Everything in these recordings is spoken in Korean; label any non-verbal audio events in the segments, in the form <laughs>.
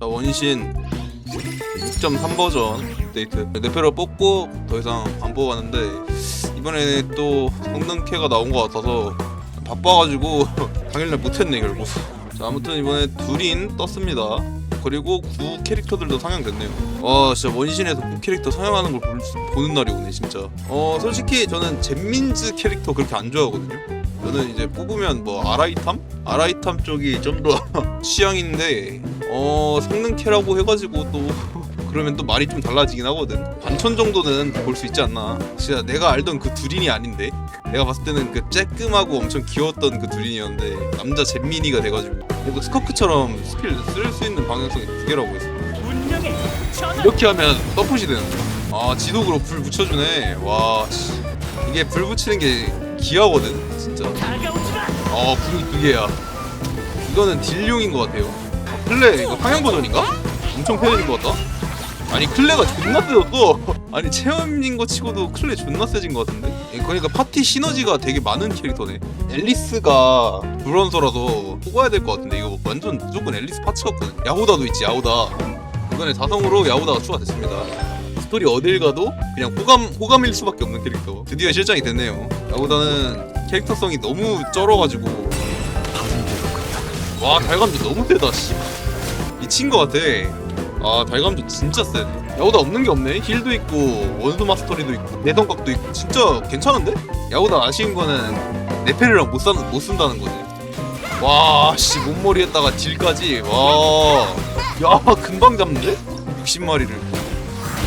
자 원신 6.3 버전 업데이트. 네페로 뽑고 더 이상 안 뽑았는데 이번에 또 성능 캐가 나온 것 같아서 바빠가지고 <laughs> 당일날 못했네 결국. 자 아무튼 이번에 둘인 떴습니다 그리고 구 캐릭터들도 상향됐네요. 와 진짜 원신에서 구 캐릭터 상향하는 걸볼 수- 보는 날이 오네 진짜. 어 솔직히 저는 잼민즈 캐릭터 그렇게 안 좋아하거든요. 저는 이제 뽑으면 뭐 아라이탐? 아라이탐 쪽이 좀 더 <laughs> 취향인데 어 성능 캐라고 해가지고 또 <laughs> 그러면 또 말이 좀 달라지긴 하거든. 반천 정도는 볼 수 있지 않나. 진짜 내가 알던 그 두린이 아닌데 내가 봤을 때는 그 쬐끔하고 엄청 귀여웠던 그 두린이었는데 남자 잼민이가 돼가지고 뭔가 스커크처럼 스킬 쓸 수 있는 방향성이 두 개라고 했어 이렇게 하면 서폿이 되는 거야. 아 지독으로 불 붙여주네. 와 씨. 이게 불 붙이는 게 기하거든 진짜. 아 궁이 두 개야. 이거는 딜용인 것 같아요. 클레 이거 상향 버전인가? 엄청 편해진 것 같다 아니 클레가 존나 세졌어. <laughs> 아니 체험인 거 치고도 클레 존나 세진 것 같은데? 예, 그러니까 파티 시너지가 되게 많은 캐릭터네. 앨리스가 브론서라서 뽑아야 될 것 같은데 이거 완전 무조건 앨리스 파츠 같거든. 야후다도 있지 야후다. 이번에 자성으로 야후다가 추가됐습니다. 스토리 어딜 가도 그냥 호감 호감일 수밖에 없는 캐릭터. 드디어 실장이 됐네요. 야후다는 캐릭터성이 너무 쩔어가지고. 와 달감도 너무 세다 씨. 미친 것 같아 아 달감도 진짜 세 야후다 없는 게 없네. 힐도 있고 원수 마스터리도 있고 내성각도 있고 진짜 괜찮은데? 야후다 아쉬운 거는 네페르랑 못, 사, 못 쓴다는 거지. 와씨 몸머리에다가 딜까지? 와야 금방 잡는데? 60마리를.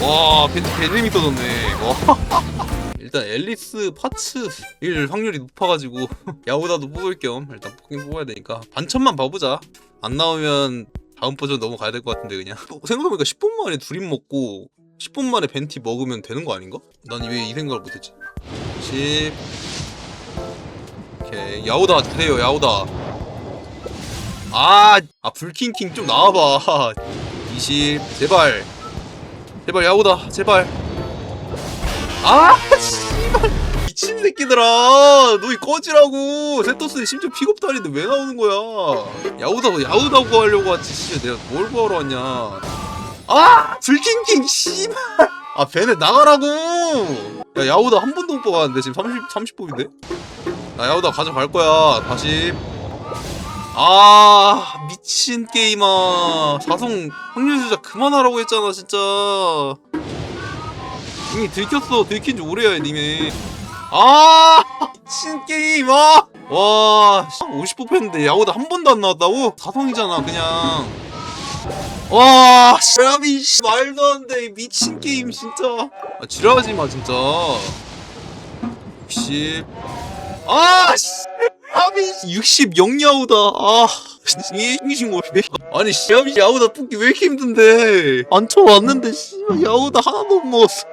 와 벤트 개재미 떠졌네. 와. <laughs> 일단 앨리스 파츠일 확률이 높아가지고 <laughs> 야후다도 뽑을 겸 일단 뽑긴 뽑아야 되니까 반천만 봐보자. 안 나오면 다음 버전 넘어가야 될 것 같은데 그냥. 뭐, 생각해보니까 10분 만에 둘임 먹고 10분 만에 벤티 먹으면 되는 거 아닌가? 난 왜 이 생각을 못했지? 10 오케이. 야후다 주세요 야후다. 아, 아 불킹킹 좀 나와봐. 20 제발. 제발 야후다. 제발. 아 <laughs> 씨발 미친 새끼들아. 너희 꺼지라고. 세토스는 심지어 픽업도 아닌데 왜 나오는 거야? 야후다 야후다고 하려고 왔지 씨 내가 뭘 구하러 왔냐. 아! 불킹킹 씨발. 아 벤에 나가라고. 야 야후다 한 번도 못 뽑았는데 지금 30 30뽑인데? 나 야후다 가져갈 거야. 다시. 아 미친 게임아 사성 확률 조작 그만하라고 했잖아 진짜. 이미 들켰어. 들킨 지 오래야 님이 아 미친 게임 아! 와50% 했는데 야구다 한 번도 안 나왔다고? 사성이잖아 그냥. 와 샤비 씨, 말도 안 돼. 미친 게임 진짜. 아, 지랄하지 마 진짜. 60 아 씨. 아비 60 영야우다. 아 이신 거왜? 아니 시합이 야우다 뽑기 왜 이렇게 힘든데? 안 쳐왔는데 씨발 야우다 하나도 못 먹었어.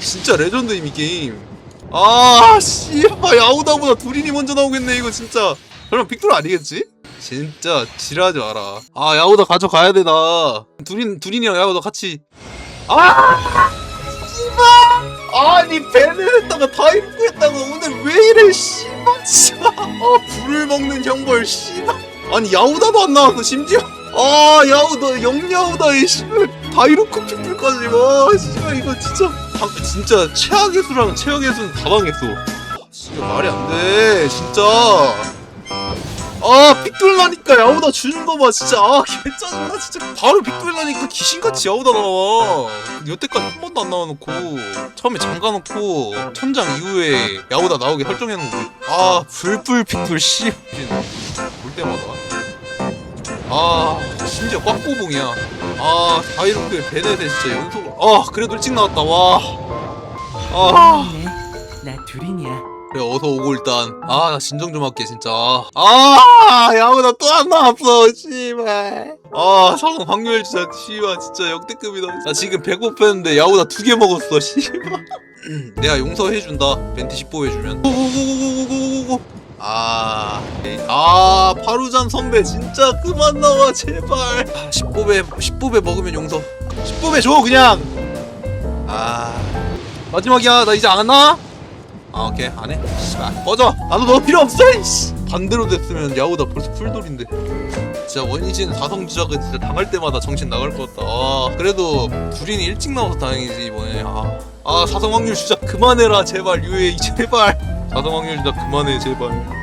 진짜 레전드임 이 게임 아 씨발 야우다보다 두린이 먼저 나오겠네 이거 진짜. 설마 빅돌 아니겠지? 진짜 지랄하지 마라. 아 야우다 가져가야 되나. 두린 두린이랑 야우다 같이. 아! 씨발! 아니 베네했다가 다 입고 했다가 오늘 왜 이래 씨발 진짜. 아 불을 먹는 형벌 씨발. 아니 야우다도 안 나왔어 심지어. 아 야우다 영야우다 이 씨발 다이로크 핏불까지 와 씨발 이거 진짜 방, 진짜 최악의 수랑 최악의 수는 다 당했어. 아, 진짜 말이 안돼 진짜. 아 빅돌 나니까 야우다 주는 거봐 진짜. 아 개짜증나 진짜. 바로 빅돌 나니까 귀신같이 야우다 나와. 여태까지 한 번도 안 나와놓고 처음에 잠가놓고 천장 이후에 야우다 나오게 설정해놓은 거지 아 불불 빅돌 씨볼 때마다 아 심지어 꽉보봉이야. 아 다이로크의 베네데 진짜 연속 아 그래도 일찍 나왔다. 와아. 네, 나 둘이냐? 그래 어서 오고 일단. 아 나 진정 좀 할게 진짜. 아 야구나 또 안 나왔어 씨발. 아 사성 확률 진짜 씨발 진짜 역대급이다. 나 지금 배고팠는데 야구나 두 개 먹었어 씨발. <laughs> 내가 용서해준다. 벤티 10보 해주면. 고고고고고고고고 아, 아 파루잔 선배 진짜 그만 나와 제발. 아, 10부배 10부배 먹으면 용서. 10부배 줘 그냥. 아 마지막이야 나 이제 안 나? 아 오케이 안 해. 씨발 꺼져. 나도 너 필요 없어. 이씨. 반대로 됐으면 야오다 벌써 풀돌인데. 진짜 원희진 사성주작은 진짜 당할 때마다 정신 나갈 것 같다. 아, 그래도 둘이는 일찍 나와서 다행이지 이번에. 아, 아 사성 확률 주작 그만해라 제발 유해 제발. 자동 확률 나 그만해 제발.